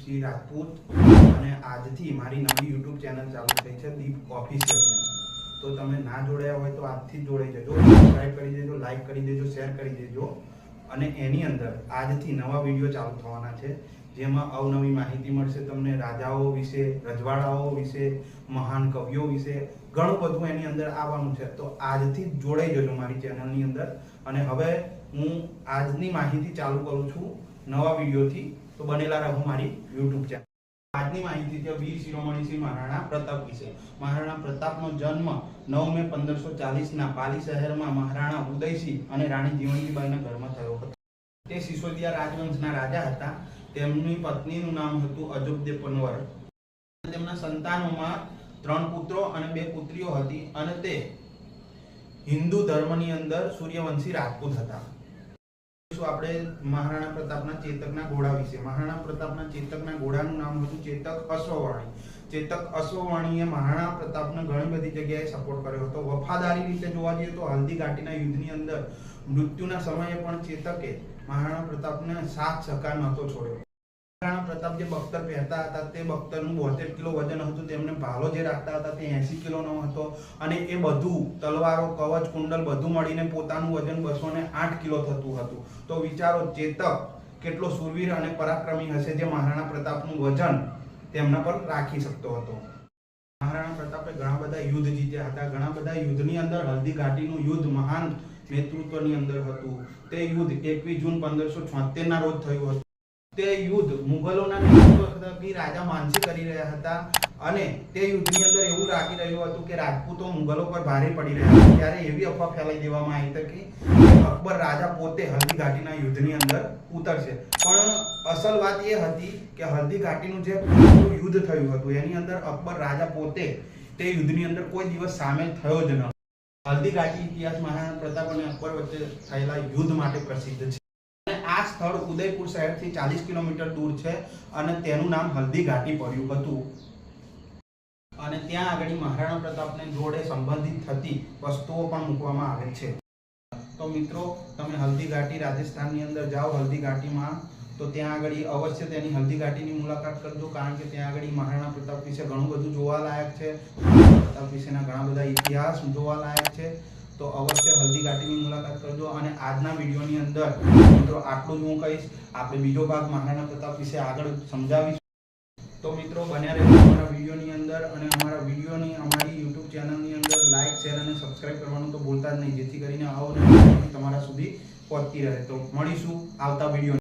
દીપસિંહ રાજપૂત અને આજથી મારી નવી યુટ્યુબ ચેનલ ચાલુ થઈ છે, દીપ ઓફિશિયલ તો તમે ના જોડાયા હોય તો આજથી જ જોડાઈ જજો સબસ્ક્રાઈબ કરી દેજો લાઈક કરી દેજો શેર કરી દેજો. અને એની અંદર આજથી નવા વીડિયો ચાલુ થવાના છે, જેમાં અવનવી માહિતી મળશે તમને, રાજાઓ વિશે, રજવાડાઓ વિશે, મહાન કવિઓ વિશે, ઘણું બધું એની અંદર આવવાનું છે. તો આજથી જોડાઈ જજો મારી ચેનલની અંદર. અને હવે હું આજની માહિતી ચાલુ કરું છું. નવા વિડીયોથી, તો બનેલા રહો મારી યુટ્યુબ ચેનલ આજની માહિતી છે વીર શિરોમણી શ્રી મહારાણા પ્રતાપ વિશે. મહારાણા પ્રતાપનો જન્મ નવ મે પંદરસો ચાલીસના પાલી શહેરમાં મહારાણા ઉદયસિંહ અને રાણી જીવંતીબાઈના ઘરમાં થયો હતો. તે સિસોદિયા રાજવંશના રાજા હતા. તેમની પત્નીનું નામ હતું અજોબદે પનવર તેમના સંતાનોમાં ત્રણ પુત્રો અને બે પુત્રીઓ હતી અને તે હિન્દુ ધર્મની અંદર સૂર્યવંશી રાજપૂત હતા. આપણે મહારાણા પ્રતાપના ચેતકના ઘોડા વિશે. મહારાણા પ્રતાપના ચેતકના ઘોડાનું નામ હતું ચેતક અશ્વવાણી. ચેતક અશ્વવાણીએ મહારાણા પ્રતાપને ઘણી બધી જગ્યાએ સપોર્ટ કર્યો હતો. વફાદારી રીતે જોવા જઈએ તો હલ્દી ઘાટીના યુદ્ધની અંદર મૃત્યુના સમયે પણ ચેતકે મહારાણા પ્રતાપને સાથ સહકાર નહોતો છોડ્યો. મહારાણા પ્રતાપ જે બખ્તર પહેરતા હતા, તે બખ્તરનું બોતેર કિલો વજન હતું, તેમને ભાલો જે રાખતા હતા, તે એસી કિલોનો હતો. અને એ બધું, તલવારો, કવચ, કુંડલ બધું મળીને પોતાનું વજન બસો ને આઠ કિલો થતું હતું. તો વિચારો, ચેતક કેટલો સુરવીર અને પરાક્રમી હશે જે મહારાણા પ્રતાપનું વજન તેમના પર રાખી શકતો હતો. મહારાણા પ્રતાપે ઘણા બધા યુદ્ધ જીત્યા હતા. ઘણા બધા યુદ્ધની અંદર હલ્દી ઘાટીનું યુદ્ધ મહાન નેતૃત્વની અંદર હતું. તે યુદ્ધ એકવીસ જૂન પંદરસો છોતેરના રોજ થયું હતું. તે યુદ્ધ મુગલોના નેતૃત્વથી રાજા માનસી કરી રહ્યા હતા અને તે યુદ્ધની અંદર એવું લાગી રહ્યું હતું કે રાજપૂતો મુગલો પર ભારે પડી રહ્યા હતા. ત્યારે એવી અફવા ફેલાઈ દેવામાં આવી હતી કે અકબર રાજા પોતે હલ્દી ઘાટીના યુદ્ધની અંદર ઉતરશે. પણ અસલ વાત એ હતી કે હલ્દી ઘાટીનું જે યુદ્ધ થયું હતું, એની અંદર અકબર રાજા પોતે તે યુદ્ધની અંદર કોઈ દિવસ સામેલ થયો જ ન હલ્દી ઘાટી ઇતિહાસ મહારાણા પ્રતાપ અને અકબર વચ્ચે થયેલા યુદ્ધ માટે પ્રસિદ્ધ છે. આ સ્થળ ઉદયપુર શહેરથી ચાલીસ કિલોમીટર દૂર છે અને તેનું નામ હલ્દી ઘાટી પડ્યું હતું. અને ત્યાં આગળ મહારાણા પ્રતાપને જોડે સંબંધિત થતી વસ્તુઓ પણ મૂકવામાં આવે છે. તો મિત્રો, તમે હલ્દી ઘાટી રાજસ્થાનની અંદર જાઓ હલ્દી ઘાટીમાં, તો ત્યાં આગળ અવશ્ય તેની હલ્દી ઘાટીની મુલાકાત કરજો, કારણ કે ત્યાં આગળ મહારાણા પ્રતાપ વિશે ઘણું બધું જોવાલાયક છે. પ્રતાપ વિશેના ઘણા બધા ઇતિહાસ જોવાલાયક છે. તો અવશ્ય હલ્દી ઘાટીની મુલાકાત કરજો અને આજના વિડીયોની અંદર મિત્રો આટલું જ હું કહીશ. આપણે બીજો ભાગ મહારાણા પ્રતાપ વિશે આગળ સમજાવીશું. તો મિત્રો બન્યા રહેજો અમારા વિડીયોની અંદર અને અમારા વિડીયોની અમારી યુટ્યુબ ચેનલની અંદર લાઇક શેર અને સબસ્ક્રાઇબ કરવાનું તો ભૂલતા જ નહીં. જેથી કરીને આવો તમારા સુધી પહોંચતી રહે. તો મળીશું આવતા વીડિયો